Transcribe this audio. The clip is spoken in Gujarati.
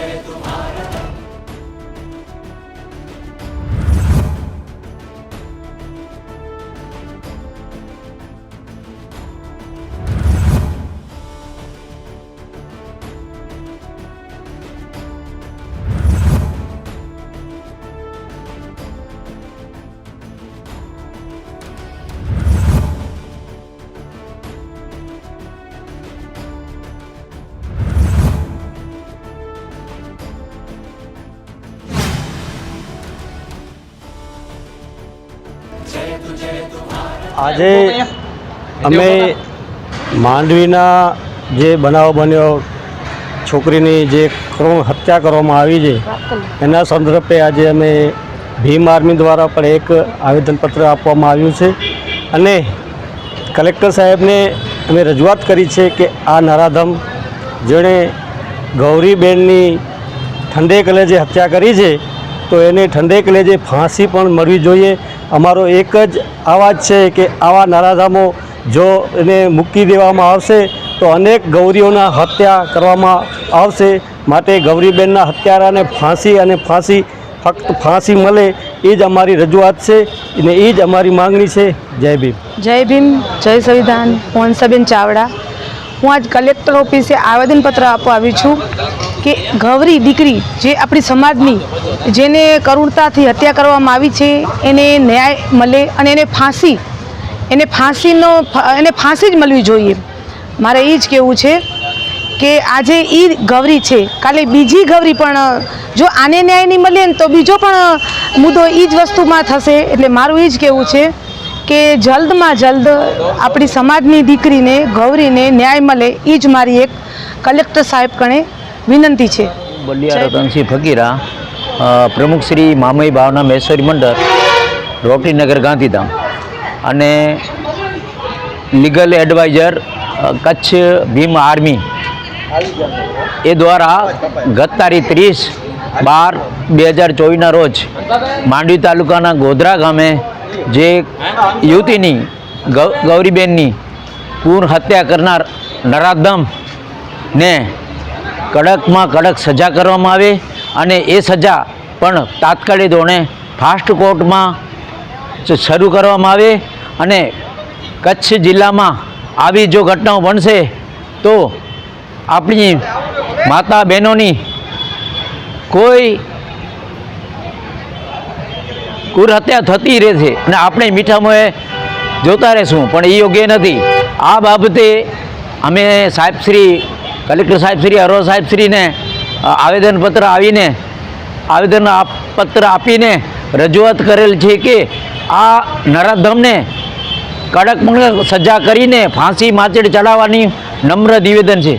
de આજે અમે માંડવીના જે બનાવ બન્યો, છોકરીની જે કરુણ હત્યા કરવામાં આવી છે, એના સંદર્ભે આજે અમે ભીમ આર્મી દ્વારા પણ એક આવેદનપત્ર આપવામાં આવ્યું છે. અને કલેક્ટર સાહેબને અમે રજૂઆત કરી છે કે આ નરાધમ જેણે ગૌરીબેનની ઠંડે કલેજે હત્યા કરી છે તો એને ઠંડે કલેજે ફાંસી પણ મળવી જોઈએ. અમારો એક જ આવાજ છે કે આવા નારાધામો જો એને મૂકી દેવામાં આવશે, તો અનેક ગૌરીઓના હત્યા કરવામાં આવશે. માટે ગૌરીબેનના હત્યારાને ફાંસી અને ફાંસી, ફક્ત ફાંસી મળે એ જ અમારી રજૂઆત છે અને એ જ અમારી માંગણી છે. જય ભીમ. જય ભીમ, જય સંવિધાન મોહનસાબેન ચાવડા. હું આજ કલેક્ટર ઓફિસે આવેદનપત્ર આપવા આવી છું. કે ગૌરી દીકરી જે આપણી સમાજની જેને કરુણતાથી હત્યા કરવામાં આવી છે, એને ન્યાય મળે અને એને ફાંસી, એને ફાંસીનો એને ફાંસી જ મળવી જોઈએ. મારે એ જ કહેવું છે કે આજે એ ગૌરી છે. કાલે બીજી ગૌરી પણ, જો આને ન્યાય નહીં મળે ને તો બીજો પણ મુદ્દો એ જ વસ્તુમાં થશે. એટલે મારું એ જ કહેવું છે કે જલ્દમાં જલ્દ આપણી સમાજની દીકરીને, ગૌરીને ન્યાય મળે. એ જ મારી એક કલેક્ટર સાહેબ કણે વિનંતી છે. બલિયા રતનસિંહ ફકીરા પ્રમુખ શ્રી મામઈ ભાવના મહેશ્વરી મંડળ રોટરીનગર ગાંધીધામ. અને legal adviser Kutch Bhim Army એ દ્વારા ગત તારીખ ત્રીસ બાર બે હજાર ચોવીસના રોજ માંડવી તાલુકાના ગોધરા ગામે જે યુવતીની ગૌરીબેનની પૂર્ણ હત્યા કરનાર નરાધમ ને કડકમાં કડક સજા કરવામાં આવે અને એ સજા પણ તાત્કાલિક ધોરણે ફાસ્ટ કોર્ટમાં શરૂ કરવામાં આવે અને કચ્છ જિલ્લામાં આવી જો ઘટનાઓ બનશે તો આપણી માતા બહેનોની કોઈ કુરહત્યા થતી રહેશે અને આપણે મીઠામાં જોતા રહેશું, પણ એ યોગ્ય નથી. આ બાબતે અમે સાહેબશ્રી કલેક્ટર સાહેબશ્રી અરોરા સાહેબશ્રીને આવેદનપત્ર આવીને, આવેદન પત્ર આપીને રજૂઆત કરેલ છે કે આ નરાધમને કડક સજા કરીને ફાંસી, માચેડ ચડાવવાની નમ્ર નિવેદન છે.